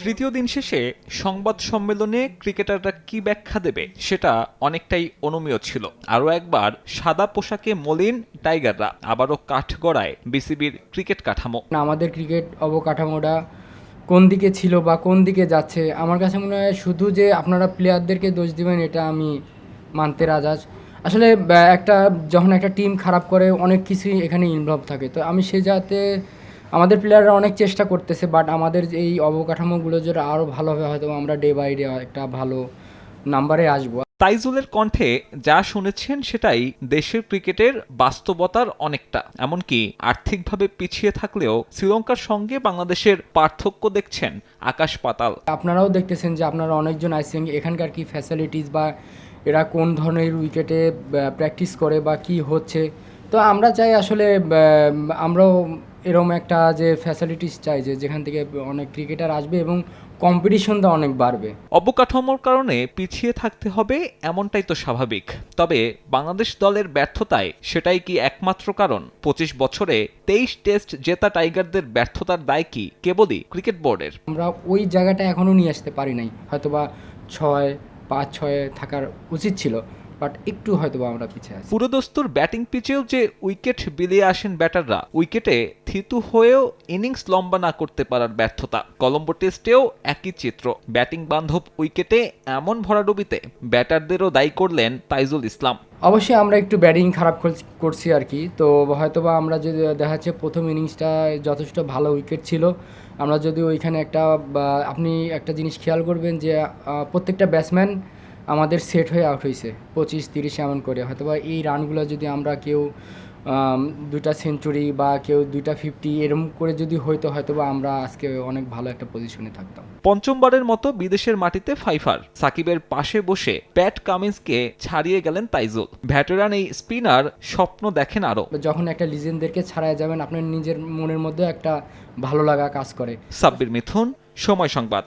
তৃতীয় দিন শেষে সংবাদ সম্মেলনে ক্রিকেটাররা কি ব্যাখ্যা দেবে সেটা অনেকটাই অনুমেয় ছিল। আরও একবার সাদা পোশাকে মলিন টাইগাররা আবারও কাঠগড়ায় বিসিবির ক্রিকেট কাঠামো। না আমাদের ক্রিকেট অবকাঠামোটা কোন দিকে ছিল বা কোন দিকে যাচ্ছে আমার কাছে মনে হয় শুধু যে আপনারা প্লেয়ারদেরকে দোষ দিবেন এটা আমি মানতে রাজাজ। আসলে একটা যখন একটা টিম খারাপ করে অনেক কিছুই এখানে ইনভলভ থাকে। তো আমি সে যাতে আমাদের প্লেয়াররা অনেক চেষ্টা করতেছে বাট আমাদের এই অবকাঠামোগুলো যেটা আরও ভালো হবে হয়তো আমরা ডে বাই ডে একটা ভালো নাম্বারে আসব। তাইজুলের কণ্ঠে যা শুনেছেন সেটাই দেশের ক্রিকেটের বাস্তবতার অনেকটা এমনকি আর্থিকভাবে পিছিয়ে থাকলেও শ্রীলঙ্কার সঙ্গে বাংলাদেশের পার্থক্য দেখছেন আকাশ পাতাল। আপনারাও দেখতেছেন যে আপনারা অনেকজন আইসেন এখানকার কি ফ্যাসিলিটিস বা এরা কোন ধরনের উইকেটে প্র্যাকটিস করে বা কি হচ্ছে। তো আমরা চাই আসলে আমরাও এরকম একটা যে ফ্যাসিলিটিস চাই যে যেখান থেকে অনেক ক্রিকেটার আসবে এবং কম্পিটিশনটা অনেক বাড়বে। অবকাঠামোর কারণে পিছিয়ে থাকতে হবে এমনটাই তো স্বাভাবিক। তবে বাংলাদেশ দলের ব্যর্থতায় সেটাই কি একমাত্র কারণ? পঁচিশ বছরে তেইশ টেস্ট জেতা টাইগারদের ব্যর্থতার দায় কি কেবলই ক্রিকেট বোর্ডের? আমরা ওই জায়গাটা এখনও নিয়ে আসতে পারি নাই। হয়তোবা ছয় পাঁচ ছয়ে থাকার উচিত ছিল। বাট একটু হয়তোবা আমরা পিছিয়ে আছি। পুরোদস্তুর ব্যাটিং পিচেও যে উইকেট বিলিয়ে আসেন ব্যাটাররা উইকেটে থিতু হয়েও ইনিংস লম্বা না করতে পারার ব্যর্থতা। কলম্বো টেস্টেও একই চিত্র। ব্যাটিং বান্ধব উইকেটে এমন ভরাডুবিতে ব্যাটারদেরও দায়ী করলেন তাইজুল ইসলাম। অবশ্যই আমরা একটু ব্যাটিং খারাপ করছি- করছি আর কি। তো হয়তোবা আমরা যদি দেখা যাচ্ছে প্রথম ইনিংসটা যথেষ্ট ভালো উইকেট ছিল। আমরা যদি ওইখানে একটা আপনি একটা জিনিস খেয়াল করবেন যে প্রত্যেকটা ব্যাটসম্যান আমাদের সেট হয়ে আউট হয়েছে পঁচিশ তিরিশ এমন করে। হয়তোবা এই রানগুলো যদি আমরা কেউ দুইটা সেঞ্চুরি বা কেউ দুইটা ফিফটি এরকম করে যদি হইতো হয়তোবা আমরা আজকে অনেক ভালো একটা পজিশনে থাকতাম। পঞ্চমবারের মতো বিদেশের মাটিতে ফাইফার। সাকিবের পাশে বসে প্যাট কামিন্সকে ছাড়িয়ে গেলেন তাইজুল। ভ্যাটেরান এই স্পিনার স্বপ্ন দেখেন আরও। যখন একটা লিজেন্ডদেরকে ছাড়াই যাবেন আপনার নিজের মনের মধ্যে একটা ভালো লাগা কাজ করে। সাব্বির মিথুন সময় সংবাদ।